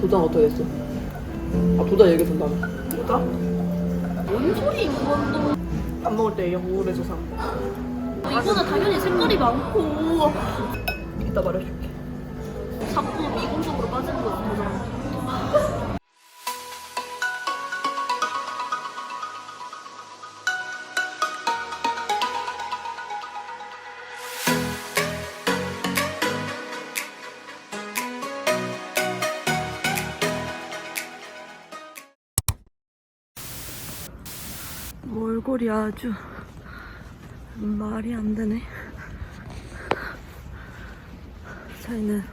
도장 어떻게 됐어? 아 도장 얘기해준다며 뭐다? 뭔 소리 이건 밥 먹을 때 영국에서 산 거. 또 이거는 당연히 색깔이 많고 이따 말해줄게. 자꾸 미공적 몰골이 아주 말이 안 되네. 저희는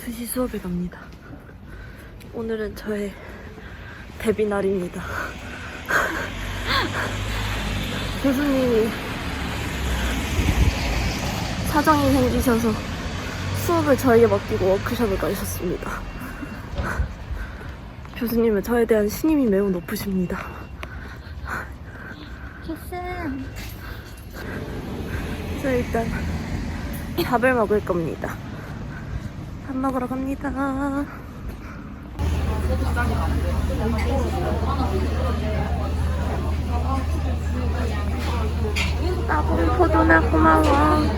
2시 수업에 갑니다. 오늘은 저의 데뷔 날입니다. 교수님이 사정이 생기셔서 수업을 저에게 맡기고 워크숍을 가셨습니다. 교수님은 저에 대한 신임이 매우 높으십니다. 저 일단 밥을 먹을 겁니다. 밥 먹으러 갑니다. 따봉 포도나 고마워.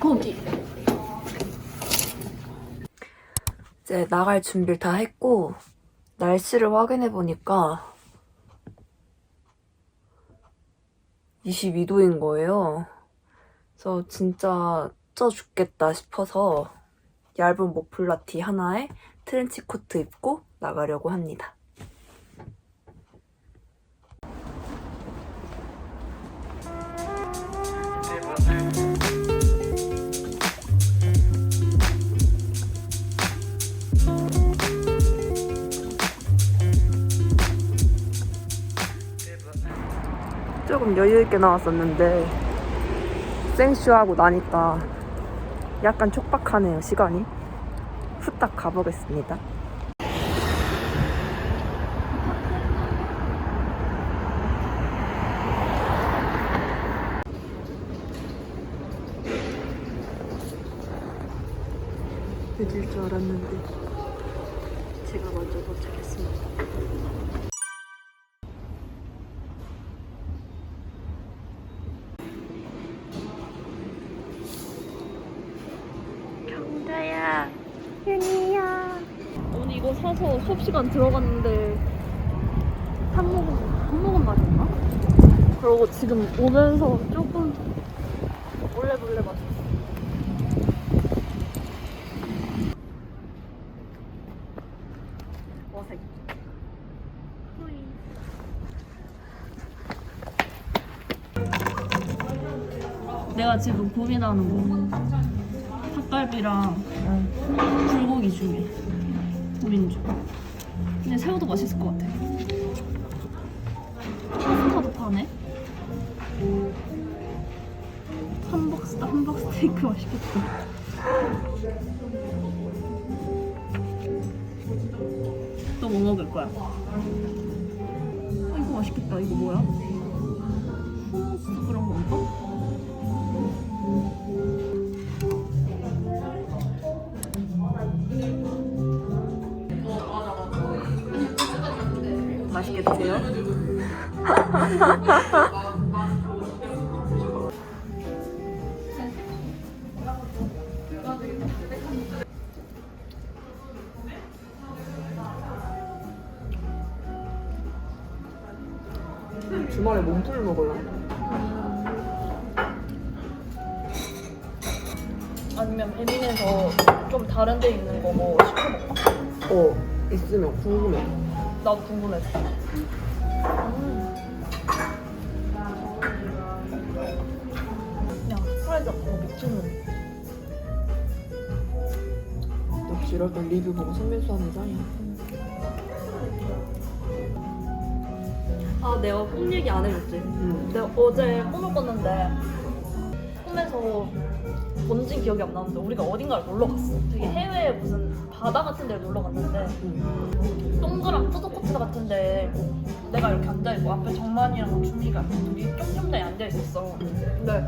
거기. 이제 나갈 준비를 다 했고 날씨를 확인해 보니까 22도인 거예요. 그래서 진짜 쪄 죽겠다 싶어서 얇은 모플라 티 하나에 트렌치 코트 입고 나가려고 합니다. 조금 여유 있게 나왔었는데 생쇼하고 나니까 약간 촉박하네요 시간이. 후딱 가보겠습니다. 늦을 줄 알았는데 제가 먼저 도착했습니다 경자야 윤이야 오늘 이거 사서 수업 시간 들어갔는데 한 모금 한 모금 마셨나? 그러고 지금 오면서 조금 몰래 몰래 마셨어. 어색. 내가 지금 고민하는 거 닭갈비랑 불고기 중에 우린 중 근데 새우도 맛있을 것 같아 파스타도 파네 함박, 함박 스테이크 맛있겠다 또 뭐 먹을 거야? 어, 이거 맛있겠다 이거 뭐야? 후무스 그런 건가? 주말에 몸풀 먹을래? 아니면 배민에서 좀 다른 데 있는 거 뭐 시켜 먹까? 어 있으면 궁금해 나도 궁금했어. 야, 프라이드 어 미친놈. 역시 이럴 땐 리뷰 보고 선민수 하는 짱이야 아, 내가 꿈 얘기 안 해줬지. 응. 내가 어제 꿈을 꿨는데 꿈에서 뭔진 기억이 안 나는데 우리가 어딘가를 놀러 갔어. 되게 해외 무슨 바다 같은 데를 놀러 갔는데 응. 동그란 푸드코트 같은데 내가 이렇게 앉아 있고 앞에 정만이랑 준미가 둘이 쫑쫑장에 앉아 있었어. 근데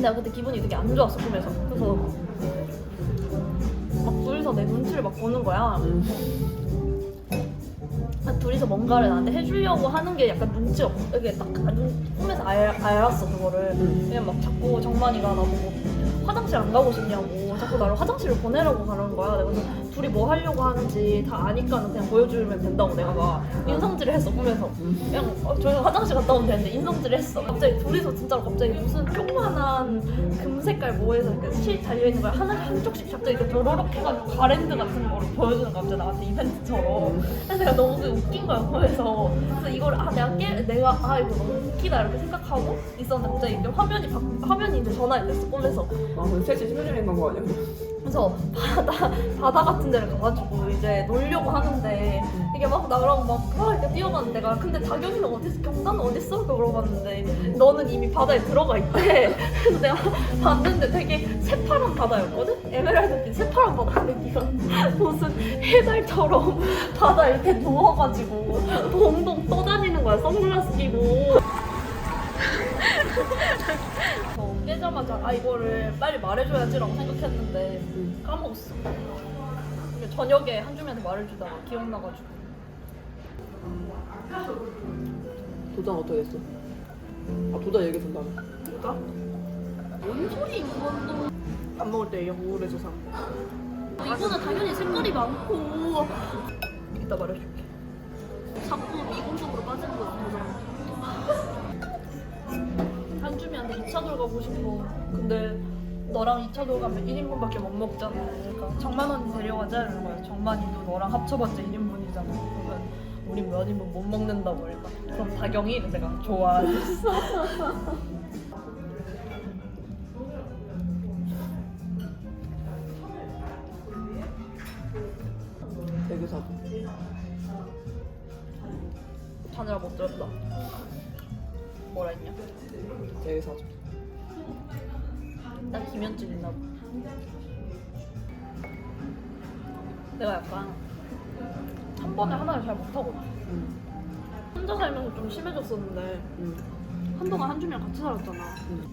내가 그때 기분이 되게 안 좋았어 꿈에서. 그래서 막 둘이서 내 눈치를 막 보는 거야. 응. 아, 둘이서 뭔가를 나한테 해주려고 하는 게 약간 눈치 없 이게 딱 아, 눈- 꿈에서 알, 알았어 그거를 응. 그냥 막 자꾸 정만이가 나보고 화장실 안 가고 싶냐고 자꾸 나를 화장실을 보내라고 가는 거야. 내가 그래서 둘이 뭐 하려고 하는지 다 아니까는 그냥 보여주면 된다고 내가 막 인성질을 했어 꿈에서. 그냥 어, 저희 화장실 갔다 오면 되는데 인성질을 했어. 갑자기 둘이서 진짜로 갑자기 무슨 조그만한 금색깔 뭐에서 이렇게 실 달려 있는 거야 하나 한쪽씩 갑자기 이렇게 도로록 해가지고 가랜드 같은 거를 보여주는 거야 갑자기 나한테 이벤트처럼. 그래서 내가 너무 그게 웃긴 거야 꿈에서. 그래서 이걸 아 내가 깨 내가 아 이거 너무 웃기다 이렇게 생각하고 있었는데 갑자기 이제 화면이 바, 화면이 이제 전화가 됐어 꿈에서. 아, 근데 셋이 심심해 간거 아니야? 그래서 바다 바다 같은 데를 가가지고 이제 놀려고 하는데 이게 막 나랑 막막 이렇게 뛰어가는 데가 근데 다경이는 어딨어 경단은 어딨어? 이렇게 물어봤는데 너는 이미 바다에 들어가 있대. 그래서 내가 봤는데 되게 새파란 바다였거든? 에메랄드빛 새파란 바다인데 네가 무슨 해달처럼 바다 이렇게 누워가지고 동동 떠다니는 거야. 선글라스 끼고. 어, 깨자마자 아 이거를 빨리 말해줘야지라고 생각했는데 응. 까먹었어. 근데 저녁에 한주면한테 말해주다가 기억나가지고 도장 어떻게 됐어? 아, 도장 얘기 좀 나눠. 누가? 뭔 소리 그건 밥 먹을 때 우울해서 산또 이거는 당연히 색깔이 많고 이따 말해줄게. 2차 돌 가고 싶어. 근데 너랑 2차 돌 가면 1인분밖에 못 먹잖아. 그러니까 정만 언니 데려가자 이러는 거야. 정만이도 너랑 합쳐봤자 1인분이잖아. 그러면 우리 몇 인분 못 먹는다고 그러니까. 그럼 다경이 내가 좋아. 대교사도 자느라 못 들었다. 뭐라 했냐? 대교사도 나 김현준 있나 봐. 내가 약간 한 번에 하나를 잘 못하거든. 응. 혼자 살면서 좀 심해졌었는데 응. 한동안 한준이랑 같이 살았잖아. 응.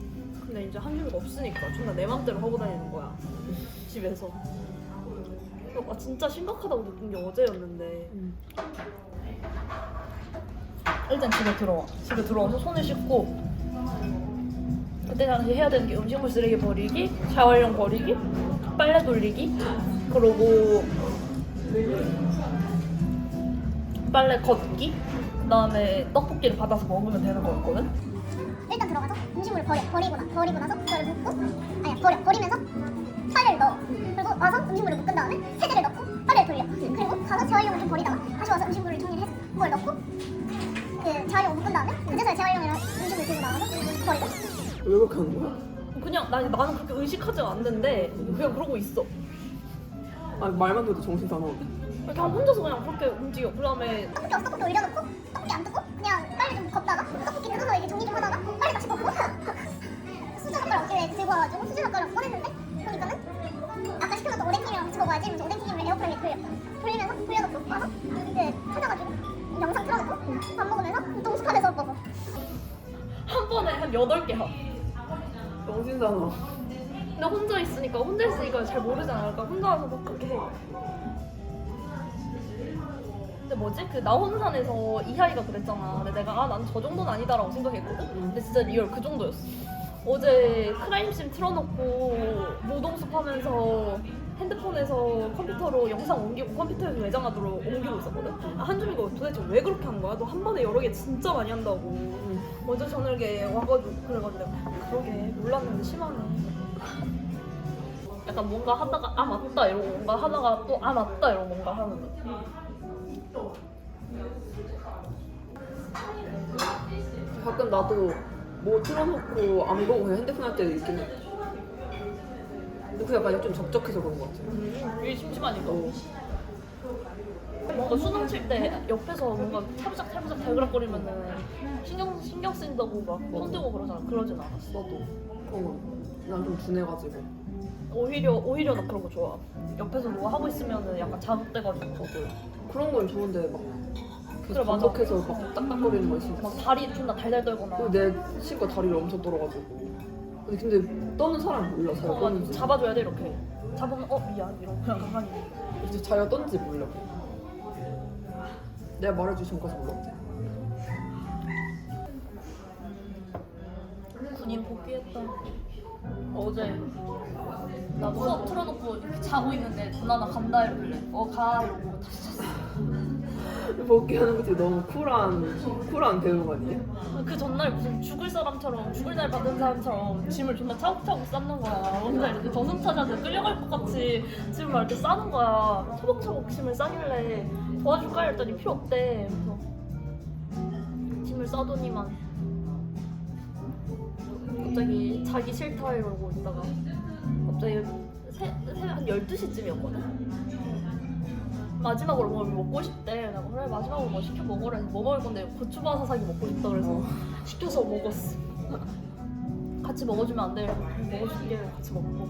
근데 이제 한준이가 없으니까 존나 내 맘대로 하고 다니는 거야. 집에서. 아, 진짜 심각하다고 느낀 게 어제였는데 응. 일단 집에 들어와. 집에 들어와서 손을 씻고 그때 당시 해야 되는 게 음식물 쓰레기 버리기, 샤워용 버리기, 빨래 돌리기, 그리고 빨래 걷기, 그 다음에 떡볶이를 받아서 먹으면 되는 거였거든. 일단 들어가서 음식물을 버려 버리고 나 버리고 나서 그걸 묶고 아니야 버려 버리면서 빨래를 넣어. 그리고 와서 음식물을 묶은 다음에 세제를 넣고 빨래를 돌려. 그리고 가서 재활용을 좀 버리다가 다시 와서 음식물을 정리를 해서 그걸 넣고 그 재활용 묶은 다음에 그제서야 재활용이랑 음식물 들고 나가서 버리고 왜 그렇게 하는 거야? 그냥 난, 나는 그렇게 의식하지 않는데 그냥 그러고 있어. 아니, 말만 들어도 정신 다 나오네. 그냥 혼자서 그냥 그렇게 움직여. 그 다음에 떡볶이 없어 떡볶이 올려놓고 떡볶이 안 뜨고 그냥 빨래 좀 걷다가 떡볶이 뜯어서 이렇게 정리 좀 하다가 빨래 다시 걷고 수저 젓가락 어깨에 들고 와가지고 수저 젓가락 꺼냈는데 보니까는 아까 시켜놨던 오뎅튀김이랑 같이 먹어야지 그래서 오뎅튀김을 에어프라이에 돌려 돌리면서 돌려놓고 와서 그 찾아가지고 영상 틀어놓고 밥 먹으면서 동스탑에서 먹어 한 번에 한 8개 하. 정신 다 나와. 근데 혼자 있으니까 혼자 있으니까 잘 모르잖아. 그러니까 혼자 와서 막 그렇게 해. 근데 뭐지? 그 나 혼산에서 이하이가 그랬잖아. 근데 내가 아 난 저 정도는 아니다라고 생각했거든. 근데 진짜 리얼 그 정도였어. 어제 크라임씬 틀어놓고 노동숲 하면서 핸드폰에서 컴퓨터로 영상 옮기고 컴퓨터에서 외장하도록 옮기고 있었거든. 아, 한준이가 도대체 왜 그렇게 하는 거야? 너 한 번에 여러 개 진짜 많이 한다고. 먼저 저녁에 와가지고 그래가지고 내가 몰랐는데 심하네. 약간 뭔가 하다가 아 맞다 이러고 뭔가 하다가 또 아 맞다 이러고 뭔가 하는 거. 가끔 나도 뭐 틀어놓고 안 보고 그냥 핸드폰 할 때도 있긴 해. 근데 그 약간 좀 적적해서 그런 것 같아. 음, 이게 심심하니까. 어. 뭔가 수능 칠 때 옆에서 뭔가 탈부작 탈부작 달그락거리면은 신경 신경 쓰인다고 막 손들고 그러잖아. 그러진 않았어. 나도 그런 거. 난좀 둔해가지고 오히려 오히려 나 그런 거 좋아. 옆에서 누가 하고 있으면은 약간 자극돼가지고 저도 그런 건 좋은데 막 계속 그래, 맞아. 반복해서 막 딱딱거리는 건 싫어 막 다리 존나 달달 떨거나 그리고 내 친구가 다리를 엄청 떨어가지고 근데, 근데 떠는 사람 몰라 잘 어, 떠는지 잡아줘야 돼 이렇게. 잡으면 어 미안 이러고 그냥 가만히. 이제 자기가 떴는지 몰라 내가 말해주기 전까지 몰랐대 군인 복귀했다. 어제 나 수업 틀어놓고 이렇게 자고 있는데 누나 나 간다 이러길래 어가 이러고 다시 잤어. 복귀하는 것이 너무 쿨한 쿨한 배우 아니야? 그 전날 무슨 죽을 사람처럼 죽을 날 받은 사람처럼 짐을 존나 차곡차곡 쌓는 거야. 혼자 이렇게 저승사자들 끌려갈 것 같이 짐을 막 이렇게 싸는 거야. 차곡차곡 짐을 싸길래 도와줄까 했더니 필요 없대. 그래서 짐을 싸더니만 갑자기 자기 싫다 이러고 있다가 갑자기 새, 새, 한 12시쯤이었거든? 마지막으로 뭐 먹고 싶대. 내가 그래 마지막으로 뭐 시켜 먹으래. 뭐 먹을 건데 고추바사삭이 먹고 싶다 그래서 어. 시켜서 먹었어. 같이 먹어주면 안 돼. 먹어줄게. 같이 먹고.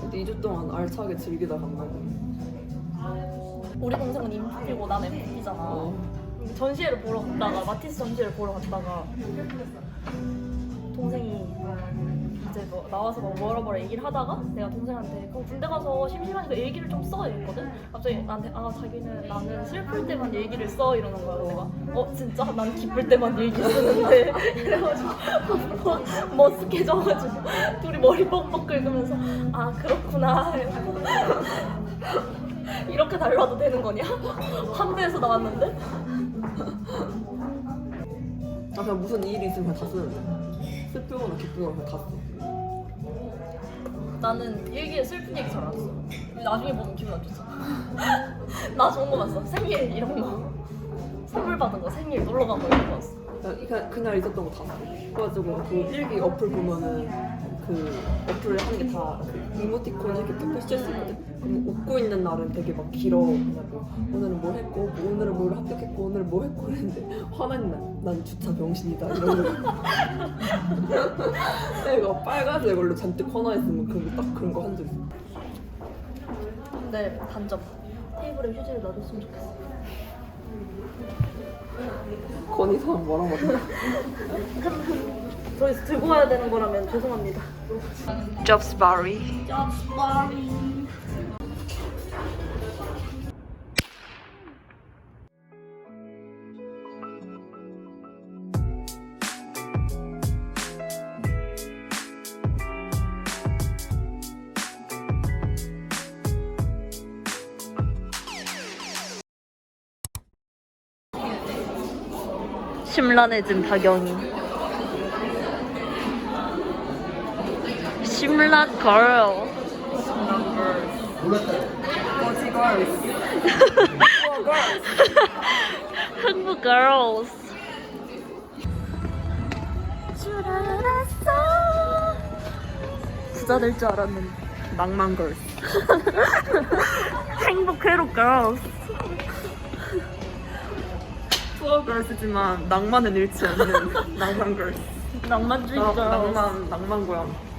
근데 2주 동안 알차게 즐기다 간다고 우리 동생은 인프피고 난 MFP잖아. 어. 전시회를 보러 갔다가 마티스 전시회를 보러 갔다가 동생이 이제 뭐 나와서 뭐 뭐라 뭐라 얘기를 하다가 내가 동생한테 그럼 군대 가서 심심하니까 일기를 좀 써 이랬거든. 갑자기 나한테 아 자기는 나는 슬플 때만 일기를 써. 이러는 거야. 내가 어 진짜? 난 기쁠 때만 일기 쓰는데. 이래가지고 머쓱해져가지고 둘이 머리 뻑뻑 긁으면서 아 그렇구나. 이 렇게 달라도 되는 거냐 함대에서 나왔는데 나 그냥 무슨 일이 있으면 다 쓰는데 슬프거나 기쁘거나 그냥 다 써. 나는 일기에 슬픈 얘기 잘 안 써. 나중에 보면 기분 안 좋잖아. 나 좋은 거만 써. 생일 이런 거. 선물 받은 거, 생일 놀러 간 거 이런 거 써. 그냥, 그냥 그날 있었던 거 다 써. 그래가지고 그 일기 어플 보면은 그 어플에 한게다 이모티콘 이렇게 딱 표시될 수 있거든. 그럼 웃고 있는 날은 되게 막 길어. 뭐 오늘은 뭘 했고, 뭐 오늘은 뭘 합격했고, 오늘은 뭐 했고 그랬는데 화난 날, 난 주차 병신이다 이런 거. 내가 빨간색으로 잔뜩 화나 있으면 그런 거딱 그런 거 한 적 있어. 근데 단점. 테이블에 휴지를 놔뒀으면 좋겠어. 건의사항 뭐라고 하더라? 저기서 들고 와야 되는 거라면 죄송합니다. Jobs vary. 심란해진 다경이. 심란 걸. 거지 걸스. 흥부 girls. 줄 알았어. 부자 될 줄 알았는데. 낭만 걸스. 행복 회로 girls. 투어 걸스지만 낭만은 잃지 않는 낭만 걸스. 낭만주의 나- girls. 낭만 낭만 고양.